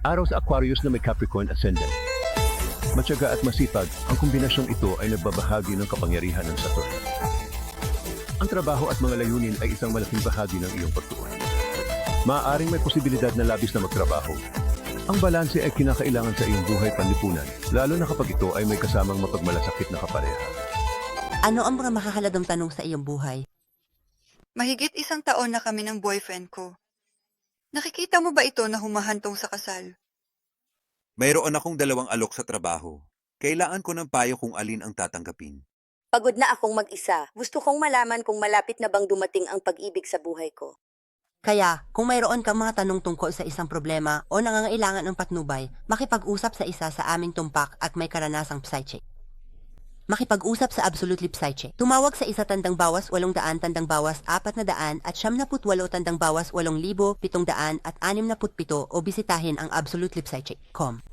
Araw sa Aquarius na may Capricorn Ascendant. Matyaga at masipag, ang kombinasyong ito ay nagbabahagi ng kapangyarihan ng Saturn. Ang trabaho at mga layunin ay isang malaking bahagi ng iyong pagtuon. Maaaring may posibilidad na labis na magtrabaho. Ang balanse ay kinakailangan sa iyong buhay panlipunan, lalo na kapag ito ay may kasamang mapagmalasakit na kapareha. Ano ang mga makakaladang tanong sa iyong buhay? Mahigit isang taon na kami ng boyfriend ko. Nakikita mo ba ito na humahantong sa kasal? Mayroon akong dalawang alok sa trabaho. Kailangan ko ng payo kung alin ang tatanggapin. Pagod na akong mag-isa. Gusto kong malaman kung malapit na bang dumating ang pag-ibig sa buhay ko. Kaya, kung mayroon kang mga tanong tungkol sa isang problema o nangangailangan ng patnubay, makipag-usap sa isa sa aming tumpak at may karanasang psychic. Makipag-usap sa Absolutely Psychic. Tumawag sa isa tandang bawas 800 tandang bawas 400 at 78 tandang bawas 8,700 at 67 o bisitahin ang absolutelipsychic.com.